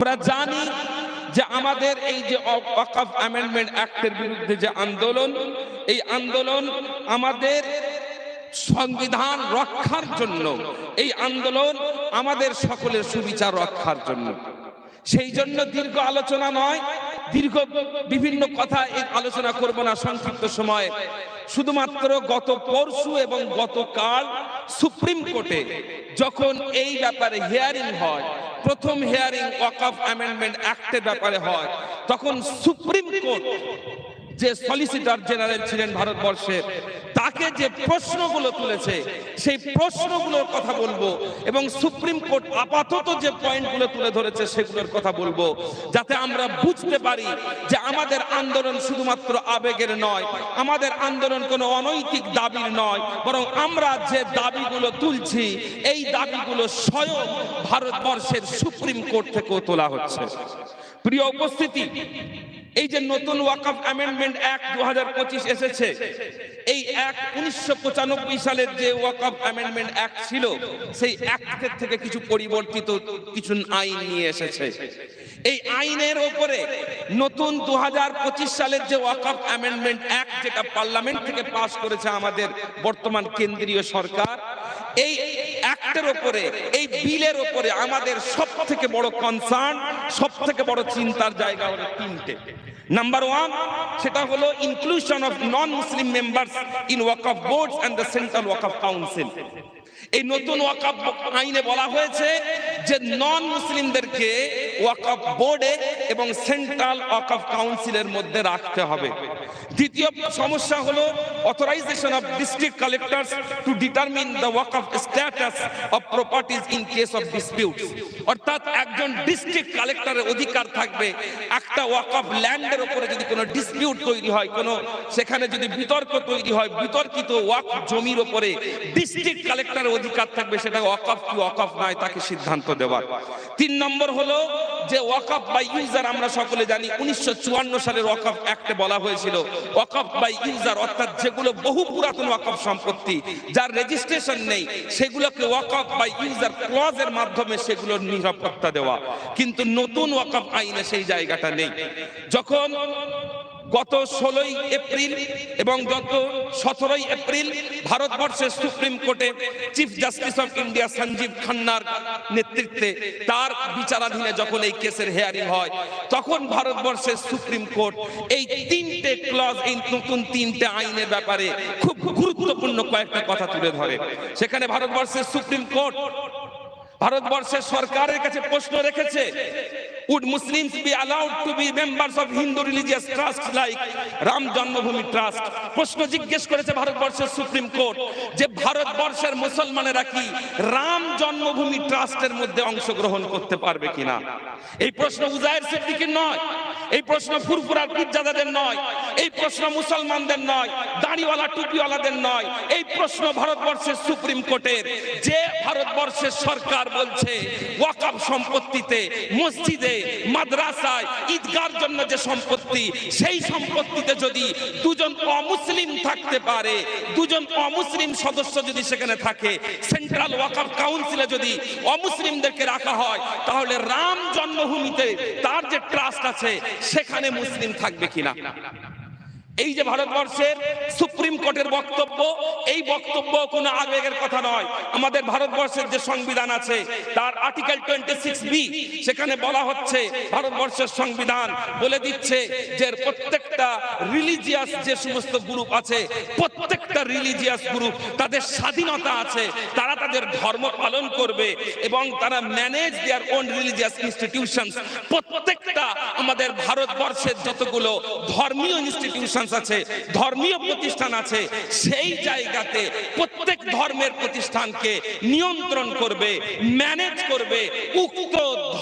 আমরা জানি যে আমাদের এই যে ওয়াকাফ অ্যামেন্ডমেন্ট অ্যাক্টের বিরুদ্ধে যে আন্দোলন, এই আন্দোলন আমাদের সংবিধান রক্ষার জন্য, এই আন্দোলন আমাদের সকলের সুবিচার রক্ষার জন্য। সেই জন্য দীর্ঘ আলোচনা নয়, দীর্ঘ বিভিন্ন কথা এই আলোচনা করব না সংক্ষিপ্ত সময়ে। শুধুমাত্র গত পরশু এবং গতকাল সুপ্রিম কোর্টে যখন এই ব্যাপারে হিয়ারিং হয় প্রথম হিয়ারিং ওয়াকফ অ্যামেন্ডমেন্ট অ্যাক্টের ব্যাপারে হয়। তখন সুপ্রিম কোর্ট যে সলিসিটর জেনারেল ছিলেন ভারতবর্ষের তাকে যে প্রশ্নগুলো তুলেছে, সেই প্রশ্নগুলোর কথা বলব এবং সুপ্রিম কোর্ট আপাতত যে পয়েন্টগুলো তুলে ধরেছে, সেগুলোর কথা বলব, যাতে আমরা বুঝতে পারি যে আমাদের আন্দোলন শুধুমাত্র আবেগের নয়, আমাদের আন্দোলন কোনো অনৈতিক দাবির নয়, বরং আমরা যে দাবিগুলো তুলছি, এই দাবিগুলো স্বয়ং ভারতবর্ষের সুপ্রিম কোর্ট থেকেও তোলা হচ্ছে। প্রিয় উপস্থিতি এই যে নতুন ওয়াকফ অ্যামেন্ডমেন্ট অ্যাক্ট দু হাজার পঁচিশ এসেছে, এই অ্যাক্ট উনিশশো পঁচানব্বই সালের যে ওয়াকফ অ্যামেন্ডমেন্ট অ্যাক্ট ছিল, সেই অ্যাক্টের থেকে কিছু পরিবর্তিত কিছু আইন নিয়ে এসেছে। এই আইনের ওপরে নতুন দু হাজার পঁচিশ সালের যে ওয়াকফ অ্যামেন্ডমেন্ট অ্যাক্ট যেটা পার্লামেন্ট থেকে পাশ করেছে আমাদের বর্তমান কেন্দ্রীয় সরকার এই অ্যাক্টের ওপরে এই বিলের ওপরে আমাদের সব থেকে বড় কনসার্ন সব থেকে বড় চিন্তার জায়গা হলো তিনটে। নাম্বার ওয়ান সেটা হলো inclusion of non Muslim members in Waqf boards and the central Waqf council এই নতুন ওয়াকফ আইনে বলা হয়েছে যে নন মুসলিমদেরকে ওয়াকফ বোর্ডে এবং সেন্ট্রাল ওয়াকফ কাউন্সিলের মধ্যে রাখতে হবে। দ্বিতীয় সমস্যা হলো authorization of district collectors to determine the Waqf status of properties in case of disputes অর্থাৎ একজন ডিস্ট্রিক্ট কালেক্টরের অধিকার থাকবে। একটা ওয়াকফ ল্যান্ডের উপরে যদি কোনো ডিসপিউট তৈরি হয়, কোনো সেখানে যদি বিতর্ক তৈরি হয়, বিতর্কিত ওয়াকফ জমির উপরে ডিস্ট্রিক্ট কালেক্টরের অধিকার থাকবে, সেটা ওয়াকফ কি ওয়াকফ নয়, তাকে সিদ্ধান্ত দেওয়ার। তিন নম্বর হলো যে ওয়াকফ বাই ইউজার আমরা সকলে জানি, উনিশশো সালের ওয়াকফ অ্যাক্টে বলা হয়েছিল। ওয়াকফ বাই ইউজার অর্থাৎ যেগুলো বহু পুরাতন ওয়াকফ সম্পত্তি, যার রেজিস্ট্রেশন নেই, সেগুলোকে ওয়াকফ বা ইউজার ক্লজের মাধ্যমে সেগুলোর নিরাপত্তা দেওয়া। কিন্তু নতুন ওয়াকফ আইনে সেই জায়গাটা নেই। যখন গত ষোলোই এপ্রিল এবং গত সতেরোই এপ্রিল ভারতবর্ষের সুপ্রিম কোর্টে chief justice of India Sanjiv খান্নার নেতৃত্বে তার বিচারাধীনে যখন এই কেসের হেয়ারিং হয়, তখন ভারতবর্ষের সুপ্রিম কোর্ট এই তিনটে ক্লজ এই নতুন তিনটে আইনের ব্যাপারে খুব গুরুত্বপূর্ণ কয়েকটা কথা তুলে ধরে। সেখানে ভারতবর্ষের সুপ্রিম কোর্ট, ভারতবর্ষের সরকারের কাছে প্রশ্ন রেখেছে would Muslims be allowed to be members of Hindu religious trusts like Ram জন্মভূমি ট্রাস্ট প্রশ্ন জিজ্ঞেস করেছে ভারতবর্ষের সুপ্রিম কোর্ট যে ভারতবর্ষের মুসলমানেরা কি রাম জন্মভূমি ট্রাস্টের মধ্যে অংশগ্রহণ করতে পারবে কিনা? এই প্রশ্ন উজায়ের সিদ্দিকের নয়, এই প্রশ্ন ফুরফুরার পীরজাদাদের নয়, এই প্রশ্ন মুসলমানদের নয়, দাড়িওয়ালা টুপিওয়ালাদের নয়, এই প্রশ্ন ভারতবর্ষের সুপ্রিম কোর্টের যে ভারতবর্ষের সরকার বলছে ওয়াকাব সম্পত্তিতে মসজিদে মাদ্রাসায় ঈদগার জন্য যে সম্পত্তি, সেই সম্পত্তিতে যদি দুজন অমুসলিম থাকতে পারে, দুজন অমুসলিম সদস্য যদি সেখানে থাকে, সেন্ট্রাল ওয়াকার কাউন্সিলে যদি অমুসলিমদেরকে রাখা হয়, তাহলে রাম জন্মভূমিতে তার যে ট্রাস্ট আছে, সেখানে মুসলিম থাকবে কিনা? এই যে ভারতবর্ষের সুপ্রিম কোর্টের বক্তব্য, এই বক্তব্য কোনো আবেগের কথা নয়। আমাদের ভারতবর্ষের যে সংবিধান আছে, তার আর্টিকেল টোয়েন্টি সিক্স বি, সেখানে বলা হচ্ছে, ভারতবর্ষের সংবিধান বলে দিচ্ছে যে প্রত্যেকটা রিলিজিয়াস যে সমস্ত গ্রুপ আছে, প্রত্যেকটা রিলিজিয়াস গ্রুপ তাদের স্বাধীনতা আছে, তারা তাদের ধর্ম পালন করবে এবং তারা manage their own religious institution প্রত্যেকটা আমাদের ভারতবর্ষের যতগুলো ধর্মীয় ইনস্টিটিউশন আছে, ধর্মীয় প্রতিষ্ঠান আছে, সেই জায়গাতে প্রত্যেক ধর্মের প্রতিষ্ঠানকে নিয়ন্ত্রণ করবে, ম্যানেজ করবে উক্ত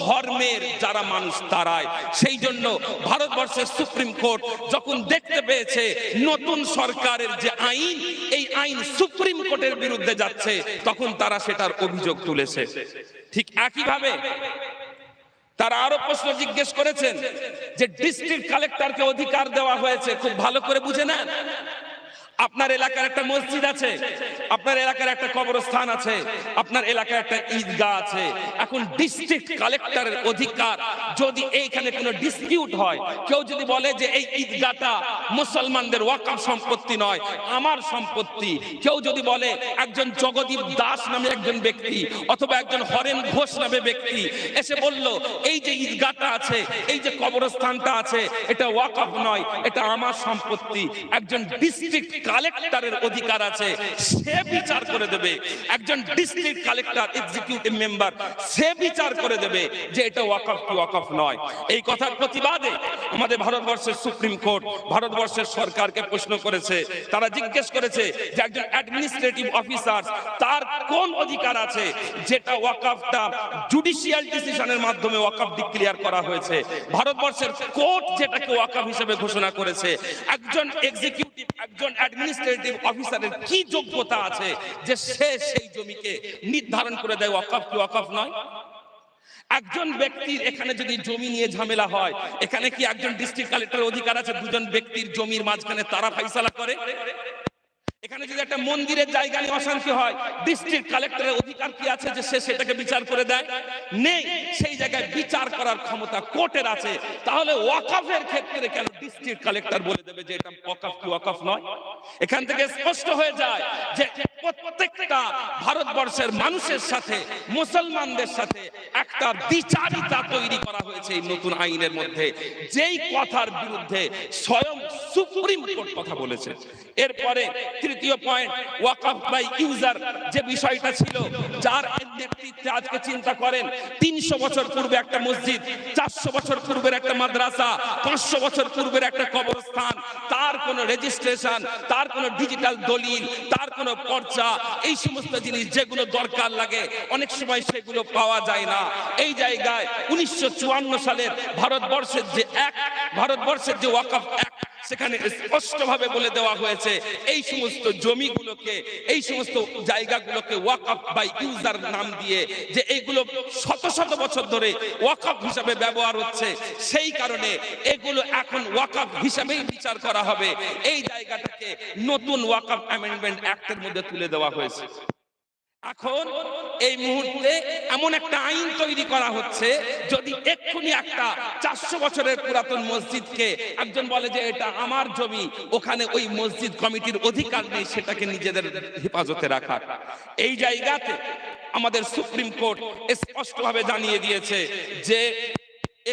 ধর্মের যারা মানুষ তারাই। সেই জন্য ভারতবর্ষের সুপ্রিম কোর্ট যখন দেখতে পেয়েছে নতুন সরকারের যে আইন, এই আইন সুপ্রিম কোর্টের বিরুদ্ধে যাচ্ছে, তখন তারা সেটার অভিযোগ তুলেছে। ঠিক একইভাবে তারা আরও প্রশ্ন জিজ্ঞেস করেছেন যে ডিস্ট্রিক্ট কালেক্টরকে অধিকার দেওয়া হয়েছে, খুব ভালো করে বুঝে নেন। আপনার এলাকার একটা মসজিদ আছে, আপনার এলাকার একটা কবরস্থান আছে, আপনার এলাকার একটা ঈদগাহ আছে। এখন ডিস্ট্রিক্ট কালেক্টরের অধিকার, যদি এইখানে কোনো ডিসপিউট হয়, কেউ যদি বলে যে এই ঈদগাহটা মুসলমানদের ওয়াকাফ সম্পত্তি নয়, আমার সম্পত্তি। কেউ যদি বলে একজন জগদীপ দাস নামে একজন ব্যক্তি, অথবা একজন হরেন ঘোষ নামে ব্যক্তি, এসে বলল, এই যে ঈদগাহটা আছে, এই যে কবরস্থানটা আছে, এটা ওয়াকাফ নয়, এটা আমার সম্পত্তি। একজন ডিস্ট্রিক্ট কালেক্টরের অধিকার আছে, সে বিচার করে দেবে। একজন ডিস্ট্রিক্ট কালেক্টর এক্সিকিউটিভ মেম্বার সে বিচার করে দেবে যে এটা ওয়াকফ কি ওয়াকফ নয়। এই কথার প্রতিবাদে আমাদের ভারতবর্ষের সুপ্রিম কোর্ট, ভারতবর্ষের সরকারকে প্রশ্ন করেছে। তারা জিজ্ঞেস করেছে যে একজন অ্যাডমিনিস্ট্রেটিভ অফিসার তার কোন অধিকার আছে? যেটা ওয়াকফটা জুডিশিয়াল ডিসিশনের মাধ্যমে ওয়াকফ ডিক্লেয়ার করা হয়েছে। ভারতবর্ষের কোর্ট যেটাকে ওয়াকফ হিসেবে ঘোষণা করেছে। একজন এক্সিকিউটিভ একজন অ্যাডমিনিস্ট্রেটিভ অফিসারের কি যোগ্যতা আছে যে সে সেই জমিকে নির্ধারণ করে দেয়, ওয়াকফ কি ওয়াকফ নয়? একজন ব্যক্তির এখানে যদি জমি নিয়ে ঝামেলা হয়, এখানে কি একজন ডিস্ট্রিক্ট কালেক্টরের অধিকার আছে? দুজন ব্যক্তির জমির মাঝখানে তারা ফাইসালা করে? এখানে যদি একটা মন্দিরের জায়গা নিয়ে অশান্তি হয় ডিস্ট্রিক্ট কালেক্টরের অধিকার কি আছে যে সে সেটাকে বিচার করে দেয়? নেই। সেই জায়গায় বিচার করার ক্ষমতা কোর্টের আছে। তাহলে ওয়াকাফের ক্ষেত্রে কেন ডিস্ট্রিক্ট কালেক্টর বলে দেবে যে এটা ওয়াকাফ কি ওয়াকাফ নয়? এখান থেকে স্পষ্ট হয়ে যায় যে প্রত্যেকটা ভারতবর্ষের মানুষের সাথে, মুসলমানদের সাথে একটা বিচারিতা তৈরি করা হয়েছে এই নতুন আইনের মধ্যে। যেই কথার বিরুদ্ধে স্বয়ং সুপ্রিম কোর্ট কথা বলেছে। এরপরে তৃতীয় পয়েন্ট ওয়াকফ বাই ইউজার যে বিষয়টা ছিল, যার নেতৃত্বে আজকে চিন্তা করেন, তিনশো বছর পূর্বে একটা মসজিদ, চারশো বছর পূর্বের একটা মাদ্রাসা, পাঁচশো বছর পূর্বের একটা কবরস্থান, তার কোনো রেজিস্ট্রেশন তার কোনো ডিজিটাল দলিল, তার কোনো পর্চা, এই সমস্ত জিনিস যেগুলো দরকার লাগে, অনেক সময় সেগুলো পাওয়া যায় না। এই জায়গায় উনিশশো চুয়ান্ন সালের ভারতবর্ষের যে এক ভারতবর্ষের যে ওয়াকফ এক সেখানে স্পষ্টভাবে বলে দেওয়া হয়েছে, এই সমস্ত জমিগুলোকে, এই সমস্ত জায়গাগুলোকে ওয়াকফ বাই ইউজার নাম দিয়ে যে এইগুলো শত শত বছর ধরে ওয়াকফ হিসাবে ব্যবহার হচ্ছে, সেই কারণে এগুলো এখন ওয়াকফ হিসাবেই বিচার করা হবে। এই জায়গাটাকে নতুন ওয়াকফ অ্যামেন্ডমেন্ট অ্যাক্টের মধ্যে তুলে দেওয়া হয়েছে। এখন এই মুহূর্তে এমন একটা আইন তৈরি করা হচ্ছে, যদি এক্ষুনি একটা চারশো বছরের পুরাতন মসজিদকে একজন বলে যে এটা আমার জমি, ওখানে ওই মসজিদ কমিটির অধিকার নেই, সেটাকে নিজেদের হেফাজতে রাখার। এই জায়গাতে আমাদের সুপ্রিম কোর্ট স্পষ্টভাবে জানিয়ে দিয়েছে যে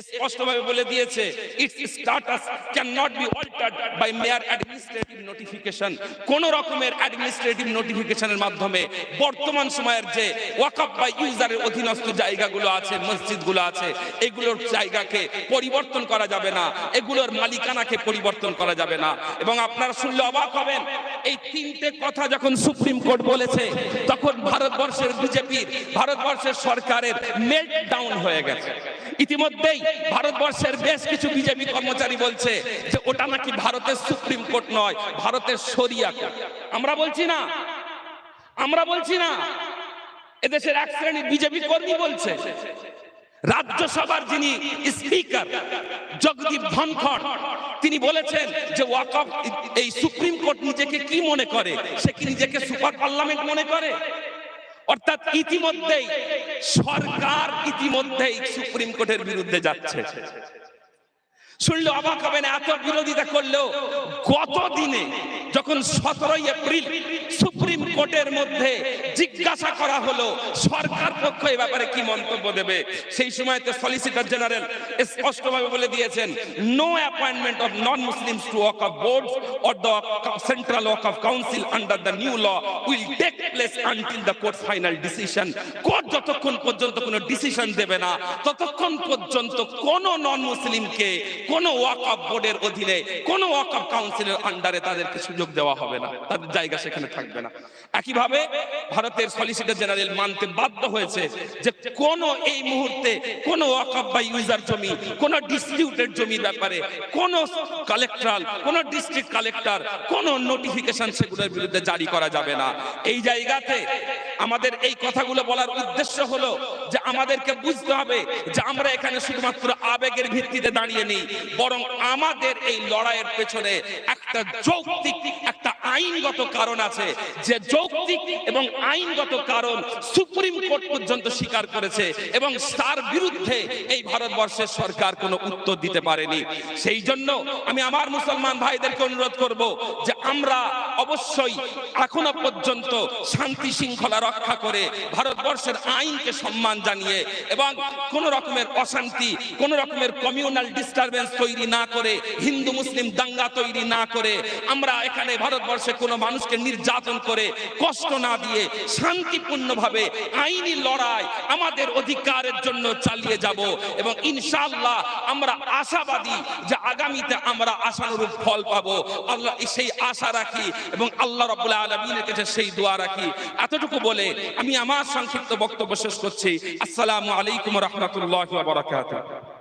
স্পষ্টভাবে বলে দিয়েছে its status can not be altered by mere administrative notification কোন রকমের অ্যাডমিনিস্ট্রেটিভ নোটিফিকেশনের মাধ্যমে বর্তমান সময়ের যে ওয়াকফ বা ইউজারের অধীনস্থ জায়গাগুলো আছে, মসজিদগুলো আছে, এগুলোর জায়গাকে পরিবর্তন করা যাবে না, এগুলোর মালিকানাকে পরিবর্তন করা যাবে না। এবং আপনারা শুনলে অবাক হবেন, এই তিনটে কথা যখন সুপ্রিম কোর্ট বলেছে, তখন ভারতবর্ষের বিজেপির, ভারতবর্ষের সরকারের মেল্ট ডাউন হয়ে গেছে। ইতিমধ্যেই ভারতবর্ষের বেশ কিছু বিজেপি কর্মচারী বলছে যে ওটা নাকি ভারতের সুপ্রিম কোর্ট নয়, ভারতের শরিয়া কোর্ট। আমরা বলছি না। আমরা বলছি না। এদেশের এক শ্রেণির বিজেপি কর্মী বলছে, রাজ্যসভার যিনি স্পিকার জগদীপ ধনখড়, তিনি বলেছেন যে ওয়াকফ এই সুপ্রিম কোর্ট নিজেকে কি মনে করে? সে কি নিজেকে সুপার পার্লামেন্ট মনে করে? অর্থাৎ ইতিমধ্যেই সরকার ইতিমধ্যেই সুপ্রিম কোর্টের বিরুদ্ধে যাচ্ছে। শুনলে অবাক হবে না এত বিরোধিতা করলেও গত দিনে যখন সতেরোই এপ্রিল সুপ্রিম কোর্টের মধ্যে জিজ্ঞাসা করা হলো, সরকার পক্ষ এ ব্যাপারে কি মন্তব্য দেবে? সেই সময়তে সলিসিটর জেনারেল স্পষ্টভাবে বলে দিয়েছেন no appointment of non Muslims to Waqf boards or the central Waqf council under the new law will take place until the court final decision court যতক্ষণ পর্যন্ত কোনো ডিসিশন দেবে না, ততক্ষণ পর্যন্ত কোন নন মুসলিমকে কোন ওয়াকফ বোর্ডের অধীনে, কোন ওয়াকফ কাউন্সিলের আন্ডারে তাদেরকে সুযোগ দেওয়া হবে না তাদের জায়গা সেখানে থাকবে না। একইভাবে ভারতের সলিসিটর জেনারেল মানতে বাধ্য হয়েছে যে কোন এই মুহূর্তে কোন ওয়াকফ বা ইউজার জমি, কোন ডিসপিউটেড জমির ব্যাপারে কোন কালেক্টরাল কোন ডিস্ট্রিক্ট কালেক্টর কোন নোটিফিকেশন সেগুলোর বিরুদ্ধে জারি করা যাবে না। এই জায়গাতে আমাদের এই কথাগুলো বলার উদ্দেশ্য হলো যে আমাদেরকে বুঝতে হবে যে আমরা এখানে শুধুমাত্র আবেগের ভিত্তিতে দাঁড়িয়ে নেই, বরং আমাদের এই লড়াইয়ের পেছনে একটা যৌক্তিক আইনগত কারণ আছে যে যৌক্তিক এবং আইনগত কারণ সুপ্রিম কোর্ট পর্যন্ত স্বীকার করেছে এবং তার বিরুদ্ধে এই ভারতবর্ষের সরকার কোনো উত্তর দিতে পারেনি। সেই জন্য আমি আমার মুসলমান ভাইদেরকে অনুরোধ করব যে আমরা অবশ্যই এখনও পর্যন্ত শান্তি শৃঙ্খলা রক্ষা করে ভারতবর্ষের আইনকে সম্মান জানিয়ে এবং কোন রকমের অশান্তি, কোন রকমের কমিউনাল ডিস্টারবেন্স তৈরি না করে, হিন্দু, মুসলিম দাঙ্গা তৈরি না করে, আমরা এখানে ভারতবর্ষে কোনো মানুষকে নির্যাতন করে কষ্ট না দিয়ে শান্তিপূর্ণভাবে আইনি লড়াই আমাদের অধিকারের জন্য চালিয়ে যাব এবং ইনশাআল্লাহ আমরা আশাবাদী যে আগামীতে আমরা আশানুরূপ ফল পাবো। আল্লাহ, সেই আশা রাখি এবং আল্লাহ রাব্বুল আলমিনের কাছে সেই দোয়া রাখি। এতটুকু বলে আমি আমার সংক্ষিপ্ত বক্তব্য শেষ করছি। আসসালামু আলাইকুম রহমতুল্লাহ বারাকাতুহু।